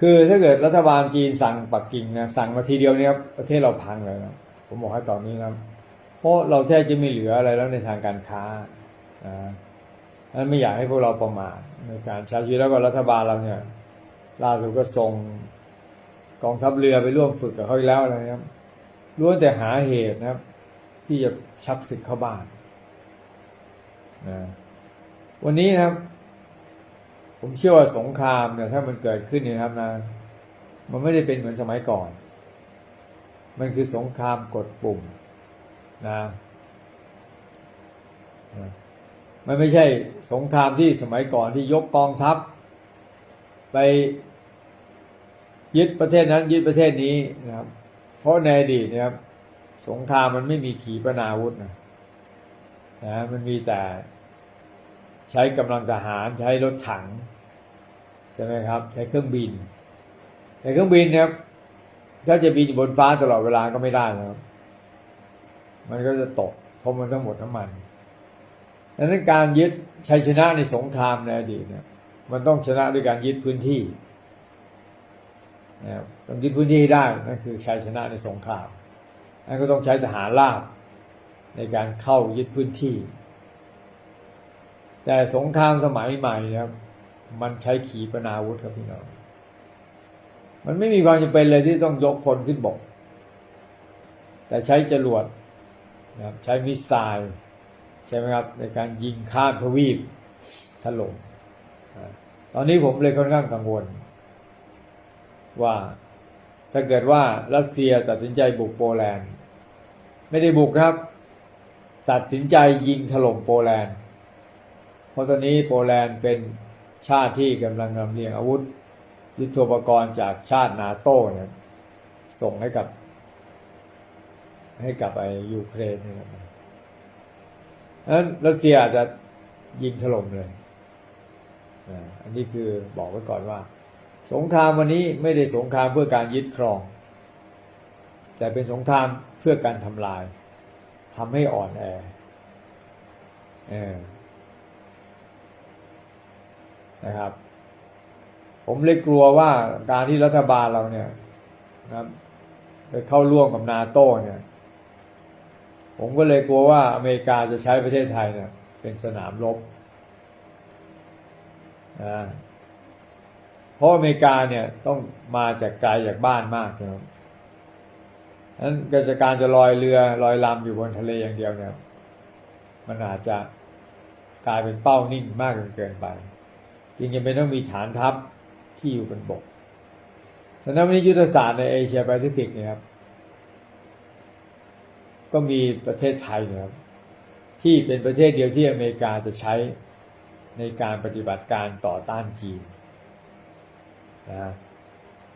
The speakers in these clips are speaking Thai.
คือถ้าเกิดรัฐบาลจีนสั่งปักกิ่งนะสั่งมาทีเดียวเนี่ยครับประเทศเราพังเลยนะผมบอกให้ตอนนี้นะเพราะเราแทบจะไม่เหลืออะไรแล้วในทางการค้าอ่านั้นไม่อยากให้พวกเราประมาทในการใช้ชีวิตแล้วก็รัฐบาลเราเนี่ยล่าสุดก็ส่งกองทัพเรือไปร่วมฝึกกับเขาอีกแล้วนะครับล้วนแต่หาเหตุนะครับ ที่จะชักศึกเข้าบ้านนะวันนี้นะครับ ผมเชื่อว่าสงครามเนี่ยถ้ามันเกิดขึ้นเนี่ยนะครับนะ มันไม่ได้เป็นเหมือนสมัยก่อน มันคือสงครามกดปุ่มนะมันไม่ใช่สงครามที่สมัยก่อนที่ยกกองทัพ ไปยึดประเทศนั้น ยึดประเทศนี้นะครับ เพราะในอดีตนะครับ สงครามมันไม่มีขีปนาวุธนะนะมันมีแต่ใช้กำลังทหารใช้รถถัง ช่ไหมครับใช้เครื่องบินแต่เครื่องบินเนี่ยถ้าจะบินอยู่บนฟ้าตลอดเวลาก็ไม่ได้นะครับ มันก็จะตกเพราะมันทั้งหมดน้ำมันดังนั้นการยึดชัยชนะในสงครามในอดีตเนี่ยมันต้องชนะด้วยการยึดพื้นที่นะครับต้องยึดพื้นที่ได้นั่นคือชัยชนะในสงครามนั่นก็ต้องใช้ทหารราบในการเข้ายึดพื้นที่ แต่สงครามสมัยใหม่นะครับ มันใช้ขีปนาวุธครับพี่น้อง มันไม่มีความจำเป็นเลยที่ต้องยกพลขึ้นบก แต่ใช้จรวดนะครับใช้มิสไซล์ใช่ไหมครับในการยิงข้ามทวีปถล่มตอนนี้ผมเลยค่อนข้างกังวล ว่าถ้าเกิดว่ารัสเซียตัดสินใจบุกโปแลนด์ ไม่ได้บุกครับ ตัดสินใจยิงถล่มโปแลนด์ เพราะตอนนี้โปแลนด์เป็น ชาติที่กำลังนำเลียงอาวุธ ยุทโธปกรณ์จากชาตินาโต้เนี่ยส่งให้กับ ให้กับไอ้ยูเครนนี่ยครับนั้นรัสเซียอาจจะยิงถล่มเลย อันนี้คือบอกไว้ก่อนว่า สงครามวันนี้ไม่ได้สงครามเพื่อการยึดครอง แต่เป็นสงครามเพื่อการทำลายทำให้อ่อนแอเออ นะครับ ผมเลยกลัวว่าการที่รัฐบาลเราเนี่ยนะไปเข้าร่วมกับนาโต้เนี่ย ผมก็เลยกลัวว่าอเมริกาจะใช้ประเทศไทยเนี่ย เป็นสนามรบนะเพราะอเมริกาเนี่ยต้องมาจากไกลจากบ้านมากนะครับนั้นกิจการจะลอยเรือลอยลำอยู่บนทะเลอย่างเดียวเนี่ย มันอาจจะกลายเป็นเป้านิ่งมากจนเกินไป จึงจำเป็นต้องมีฐานทัพที่อยู่บนบกฉะนั้นวันนี้ยุทธศาสตร์ในเอเชียแปซิฟิกเนี่ยครับ ก็มีประเทศไทยนะครับ ที่เป็นประเทศเดียวที่อเมริกาจะใช้ในการปฏิบัติการต่อต้านจีนนะ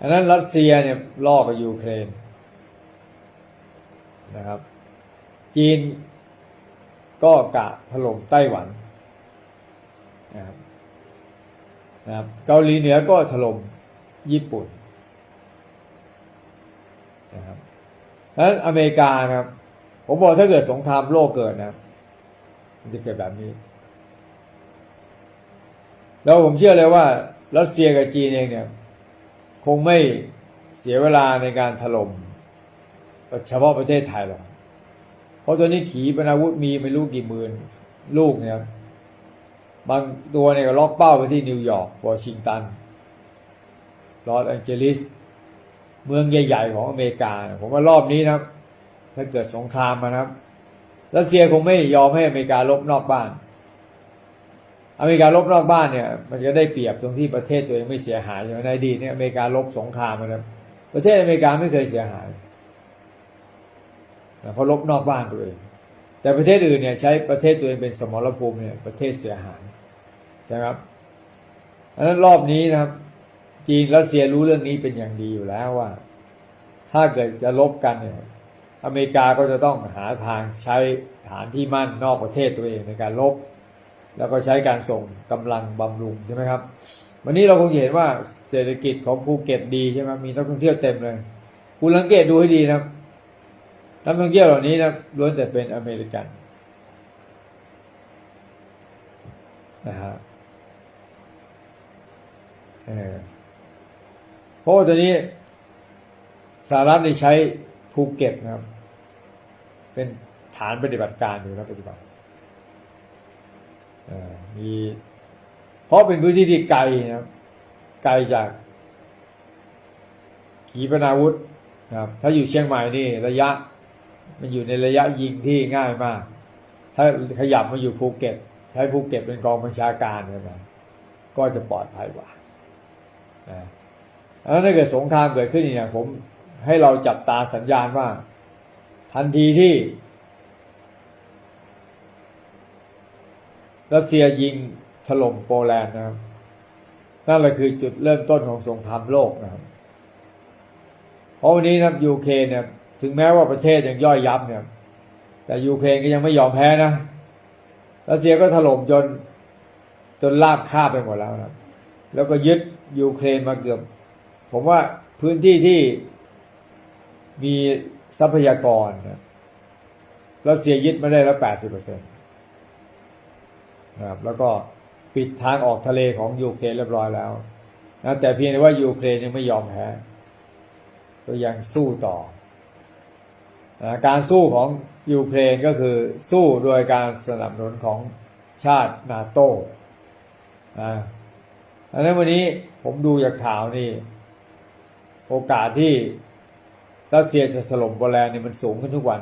อันนั้นรัสเซียเนี่ยล่อกับยูเครนนะครับ จีนก็กะถล่มไต้หวันนะครับ นะครับเกาหลีเหนือก็ถล่มญี่ปุ่นนะครับดังนั้นอเมริกานะครับผมบอกถ้าเกิดสงครามโลกเกิดนะมันจะเกิดแบบนี้ แล้วผมเชื่อเลยว่ารัสเซียกับจีนเองเนี่ย คงไม่เสียเวลาในการถล่มเฉพาะประเทศไทยหรอกเพราะตัวนี้ขีปนาวุธมีไม่รู้กี่หมื่นลูกเนี่ยครั บางตัวเนี่ยล็อกเป้าไปที่นิวยอร์กวอชิงตันลอสแองเจลิส เมืองใหญ่ ๆ ของอเมริกา ผมว่ารอบนี้นะถ้าเกิดสงครามมานะครับรัสเซียคงไม่ยอมให้อเมริกาลบนอกบ้าน อเมริกาลบนอกบ้านเนี่ย มันจะได้เปรียบตรงที่ประเทศตัวเองไม่เสียหายอย่างในดีเนี่ยอเมริกาลบสงครามนะครับ ประเทศอเมริกาไม่เคยเสียหายเพราะลบนอกบ้านตัวเอง แต่ประเทศอื่นเนี่ยใช้ประเทศตัวเองเป็นสมรภูมิเนี่ยประเทศเสียหายใช่ไหมครับดังนั้นรอบนี้นะครับ จีนรัสเซียรู้เรื่องนี้เป็นอย่างดีอยู่แล้วว่า ถ้าเกิดจะลบกันเนี่ยอเมริกาก็จะต้องหาทางใช้ฐานที่มั่นนอกประเทศตัวเองในการลบ แล้วก็ใช้การส่งกำลังบำรุงใช่ไหมครับ วันนี้เราคงเห็นว่าเศรษฐกิจของภูเก็ตดีใช่ไหมมีนักท่องเที่ยวเต็มเลย คุณสังเกตดูให้ดีนะครับ นักท่องเที่ยวเหล่านี้นะล้วนแต่เป็นอเมริกันนะฮะเออเพราะตอนนี้สหรัฐได้ใช้ภูเก็ตนะครับ เป็นฐานปฏิบัติการอยู่นะปัจจุบันเอ่อมีเพราะเป็นพื้นที่ที่ไกลนะครับไกลจากขีปนาวุธนะครับ ถ้าอยู่เชียงใหม่นี่ระยะ มันอยู่ในระยะยิงที่ง่ายมาก ถ้าขยับมาอยู่ภูเก็ต ใช้ภูเก็ตเป็นกองบัญชาการกันไปก็จะปลอดภัยกว่านะแล้วถ้าเกิดสงครามเกิดขึ้นเนี่ยผมให้เราจับตาสัญญาณว่า ทันทีที่รัสเซียยิงถล่มโปแลนด์นะครับนั่นแหละคือจุดเริ่มต้นของสงครามโลกนะครับ เพราะวันนี้นะครับยูเครนเนี่ย ถึงแม้ว่าประเทศยังย่อยยับเนี่ย แต่ยูเครนก็ยังไม่ยอมแพ้นะรัสเซียก็ถล่มจนจนลากคาบไปหมดแล้วนะแล้วก็ยึดยูเครนมาเกือบ ผมว่าพื้นที่ที่มีทรัพยากรนะรัสเซียยึดมาได้แล้วแปดสิบเปอร์เซ็นต์นะครับแล้วก็ปิดทางออกทะเลของยูเครนเรียบร้อยแล้วนะแต่เพียงแต่ว่ายูเครนยังไม่ยอมแพ้ก็ยังสู้ต่อ การสู้ของยูเครนก็คือสู้โดยการสนับสนุนของชาตินาโต้นะดังนั้นวันนี้ผมดูจากข่าวนี่ โอกาสที่รัสเซียจะถล่มโปแลนด์เนี่ยมันสูงขึ้นทุกวัน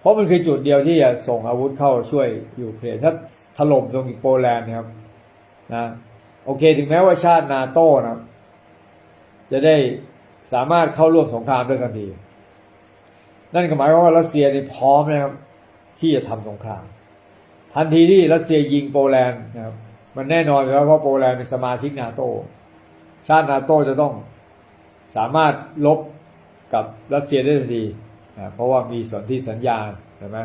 เพราะมันคือจุดเดียวที่จะส่งอาวุธเข้าช่วยยูเครนถ้าถล่มตรงอีกโปแลนด์นะครับนะโอเคถึงแม้ว่าชาตินาโต้นะครับจะได้สามารถเข้าร่วมสงครามได้ทันที นั่นก็หมายความว่ารัสเซียนี่พร้อมนะครับที่จะทำสงคราม ทันทีที่รัสเซียยิงโปแลนด์นะครับมันแน่นอนอยู่แล้วเพราะโปแลนด์เป็นสมาชิกนาโตชาตินาโตจะต้องสามารถลบกับรัสเซียได้ทันทีนะเพราะว่ามีสนธิสัญญาใช่ไหม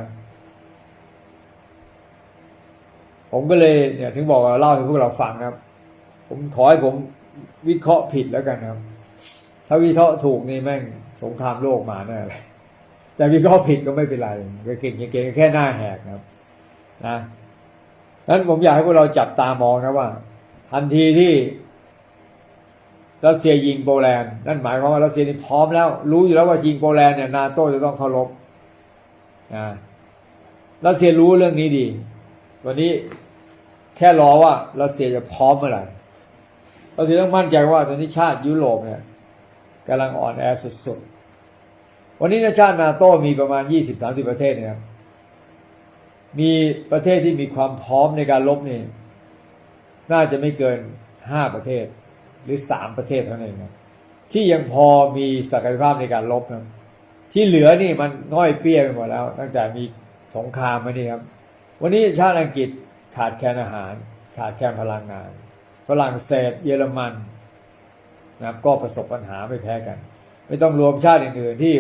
ผมก็เลยเนี่ยถึงบอกว่าเล่าให้พวกเราฟังครับ ผมขอให้ผมวิเคราะห์ผิดแล้วกันครับ ถ้าวิเคราะห์ถูกนี่แม่งสงครามโลกมาแน่เลย แต่วิเคราะห์ผิดก็ไม่เป็นไรก็เก่งเก่งแค่หน้าแหกนะครับนะนั้นผมอยากให้พวกเราจับตามองนะว่า ทันทีที่รัสเซียยิงโปแลนด์นั่นหมายความว่ารัสเซียนี่พร้อมแล้ว รู้อยู่แล้วว่ายิงโปแลนด์เนี่ยนาโต้จะต้องเคารพนะรัสเซียรู้เรื่องนี้ดี วันนี้แค่รอว่ารัสเซียจะพร้อมเมื่อไหร่รัสเซียต้องมั่นใจว่าตอนนี้ชาติยุโรปเนี่ยกำลังอ่อนแอสุดๆ วันนี้นชาตินาโต้มีประมาณ 20-30 ประเทศนะครับ มีประเทศที่มีความพร้อมในการลบนี่น่าจะไม่เกิน 5 ประเทศ หรือ 3 ประเทศเท่านั้นเองนะที่ยังพอมีศักยภาพในการลบนะที่เหลือนี่มันง่อยเปี้ยไปหมดแล้ว ตั้งแต่มีสงครามมานี่ครับ วันนี้ชาติอังกฤษขาดแคลนอาหาร ขาดแคลนพลังงาน ฝรั่งเศส เยอรมันนะครับก็ประสบปัญหาไม่แพ้กัน ไม่ต้องรวมชาติอื่นๆที่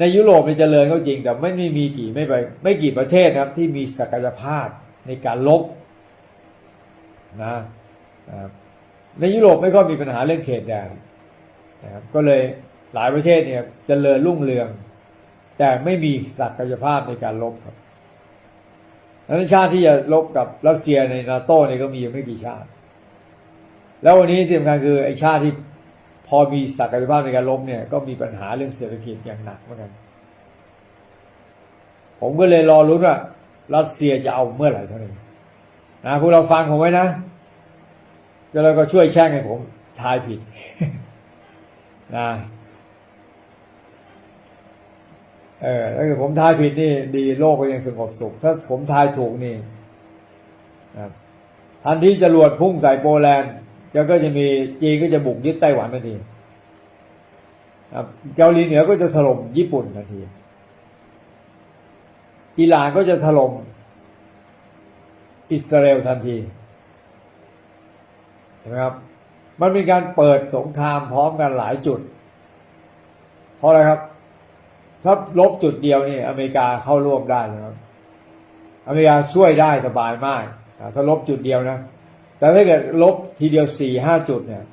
ในยุโรปมันเจริญก็จริงแต่ไม่ไม่มีกี่ไม่ไปไม่กี่ประเทศนะครับที่มีศักยภาพในการลบนะครับในยุโรปไม่ค่อยมีปัญหาเรื่องเขตแดนนะครับก็เลยหลายประเทศเนี่ยเจริญรุ่งเรือง แต่ไม่มีศักยภาพในการลบครับดังนั้นชาติที่จะลบกับรัสเซียในนาโต้เนี่ยก็มีอยู่ไม่กี่ชาติ แล้ววันนี้ที่สำคัญคือไอชาติที่ พอมีศักยภาพในการลบเนี่ยก็มีปัญหาเรื่องเศรษฐกิจอย่างหนักเหมือนกัน ผมก็เลยรอรุ้นว่ารัสเซียจะเอาเมื่อไหร่เท่านั้นนะพวกเราฟังผมไว้นะแล้วก็ช่วยแช่งให้ผมทายผิดนะเออถ้าเกิดผมทายผิดนี่ ดีโลกก็ยังสงบสุข ถ้าผมทายถูกนี่ทันที่จรวดพุ่งใส่โปแลนด์ จะก็จะมีจีนก็จะบุกยึดไต้หวันทันทีเกาหลีเหนือก็จะถล่มญี่ปุ่นทันทีอิหร่านก็จะถล่มอิสราเอลทันทีเห็นไหมครับมันมีการเปิดสงครามพร้อมกันหลายจุด เพราะอะไรครับ ถ้าลบจุดเดียวนี่ อเมริกาเข้าร่วมได้นะครับ อเมริกาช่วยได้สบายมากถ้าลบจุดเดียวนะ แต่ถ้าเกิดลบทีเดียวสี่ห้าจุดเนี่ย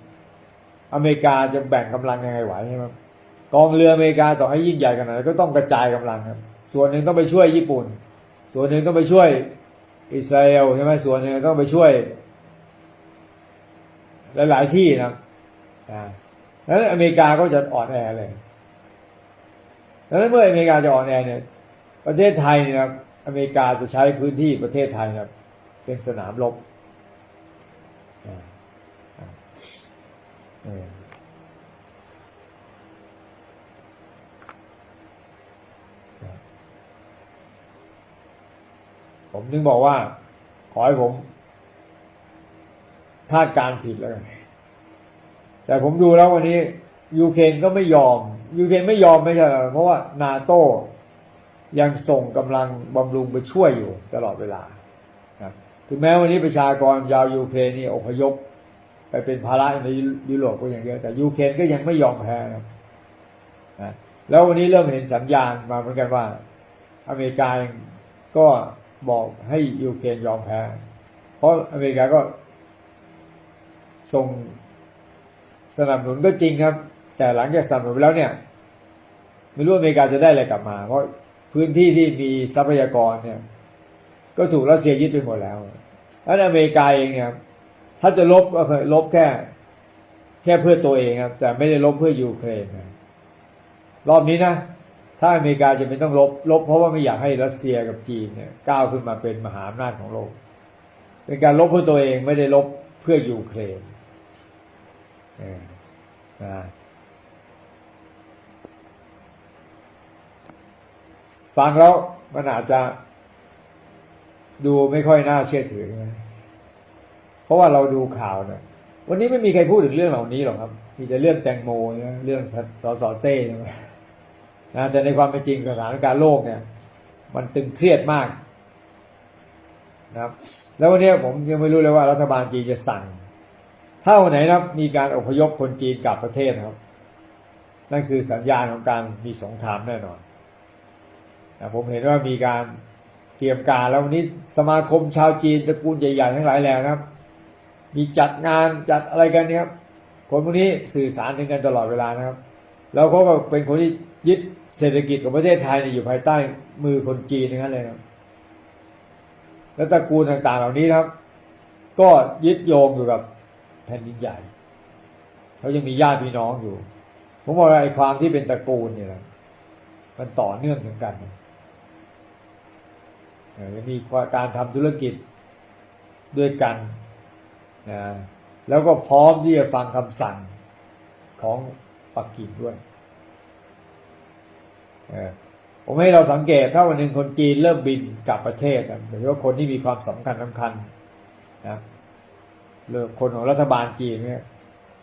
อเมริกาจะแบ่งกำลังยังไงไหวใช่ไหมกองเรืออเมริกาต่อให้ยิ่งใหญ่ขนาดก็ต้องกระจายกำลังครับ ส่วนหนึ่งต้องไปช่วยญี่ปุ่น ส่วนหนึ่งต้องไปช่วยอิสราเอลใช่ไหมส่วนหนึ่งต้องไปช่วย หลาย ๆ ที่นะครับนะแล้วอเมริกาก็จะอ่อนแอเลยแล้วเมื่ออเมริกาจะอ่อนแอเนี่ย ประเทศไทยเนี่ยครับอเมริกาจะใช้พื้นที่ประเทศไทยครับเป็นสนามรบอ่าอ่าเออครับ ผมนึงบอกว่า ขอให้ผมคาดการผิดแล้วกันแต่ผมดูแล้ววันนี้ยูเครนก็ไม่ยอมยูเครนไม่ยอมไม่ใช่เพราะว่านาโต้ยังส่งกำลังบำรุงไปช่วยอยู่ตลอดเวลาถึงแม้วันนี้ประชากรยาวยูเครนนี่อพยพ ไปเป็นภาระในยุโรปก็อย่างเดียวแต่ยูเครนก็ยังไม่ยอมแพ้นะครับนะแล้ววันนี้เริ่มเห็นสัญญาณมาเหมือนกันว่า อเมริกาก็บอกให้ยูเครนยอมแพ้ เพราะอเมริกาก็ส่งสนับสนุนก็จริงครับ แต่หลังจากสนับสนุนไปแล้วเนี่ย ไม่รู้อเมริกาจะได้อะไรกลับมา เพราะพื้นที่ที่มีทรัพยากรเนี่ย ก็ถูกรัสเซียยึดไปหมดแล้วแล้วอเมริกาเองเนี่ย ถ้าจะลบก็เคยลบแค่ แค่เพื่อตัวเองครับ แต่ไม่ได้ลบเพื่อยูเครนนะรอบนี้นะ ถ้าอเมริกาจะไม่ต้องลบ ลบเพราะว่าไม่อยากให้รัสเซียกับจีนเนี่ยก้าวขึ้นมาเป็นมหาอำนาจของโลก เป็นการลบเพื่อตัวเองไม่ได้ลบเพื่อยูเครนนะฟังแล้วมันอาจจะดูไม่ค่อยน่าเชื่อถือใช่ไหม ราะว่าเราดูข่าวเนี่ยวันนี้ไม่มีใครพูดถึงเรื่องเหล่านี้หรอกครับ มีแต่เรื่องแตงโมใช่ไหมเรื่องสสเต้ใช่ไหมนะแต่ในความเป็นจริงสถานการณ์โลกเนี่ย มันตึงเครียดมากนะครับ แล้ววันนี้ผมยังไม่รู้เลยว่ารัฐบาลจีนจะสั่ง ถ้าวันไหนนะครับมีการอพยพคนจีนกลับประเทศครับ นั่นคือสัญญาณของการมีสงครามแน่นอนนะผมเห็นว่ามีการเตรียมการแล้ววันนี้สมาคมชาวจีนตระกูลใหญ่ๆทั้งหลายแล่นะครับ มีจัดงานจัดอะไรกันเนี่ยครับ คนพวกนี้สื่อสารถึงกันตลอดเวลานะครับ แล้วเขาก็เป็นคนที่ยึดเศรษฐกิจของประเทศไทยเนี่ยอยู่ภายใต้มือคนจีนทั้งนั้นเลยครับและตระกูลต่างๆเหล่านี้นะครับ ก็ยึดโยงอยู่กับแผ่นดินใหญ่เขายังมีญาติพี่น้องอยู่ ผมบอกว่าไอ้ความที่เป็นตระกูลเนี่ยนะมันต่อเนื่องถึงกันเออยังมีการทำธุรกิจด้วยกัน นะแล้วก็พร้อมที่จะฟังคำสั่งของปักกิ่งด้วย ผมให้เราสังเกตถ้าวันหนึ่งคนจีนเริ่มบินกลับประเทศนะโดยเฉพาะคนที่มีความสำคัญสำคัญนะเรื่องคนของรัฐบาลจีนเนี่ย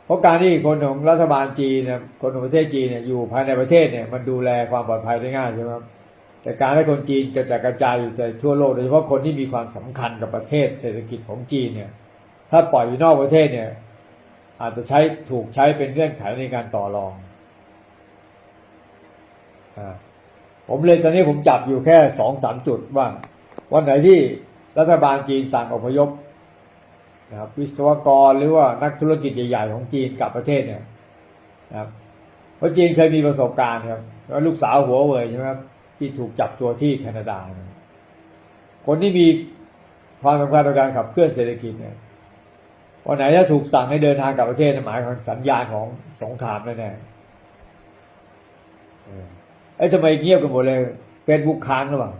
เพราะการที่คนของรัฐบาลจีนนี่ยคนของประเทศจีนเนี่ยอยู่ภายในประเทศเนี่ยมันดูแลความปลอดภัยได้ง่ายใช่ไหมครับแต่การให้คนจีนกระจายกระจายอยู่แต่ทั่วโลกโดยเฉพาะคนที่มีความสำคัญกับประเทศเศรษฐกิจของจีนเนี่ย ถ้าปล่อยอยู่นอกประเทศเนี่ย อาจจะใช้ถูกใช้เป็นเงื่อนไขในการต่อรองอผมเลยตอนนี้ผมจับอยู่แค่สองสามจุดว่า วันไหนที่รัฐบาลจีนสั่งอพยพนะครับวิศวกรหรือว่านักธุรกิจใหญ่ๆของจีนกลับประเทศเนี่ยนะครับเพราะจีนเคยมีประสบการณ์ครับว่าลูกสาวหัวเว่ยใช่ไหมครับที่ถูกจับตัวที่แคนาดา คนที่มีความสำคัญในการขับเคลื่อนเศรษฐกิจเนี่ย วันไหนถ้าถูกสั่งให้เดินทางกลับประเทศหมายความสัญญาณของสงครามแน่ๆเออไอ้ยทำไมเงียบกันหมดเลยเฟซบุ๊กค้างหรือเปล่า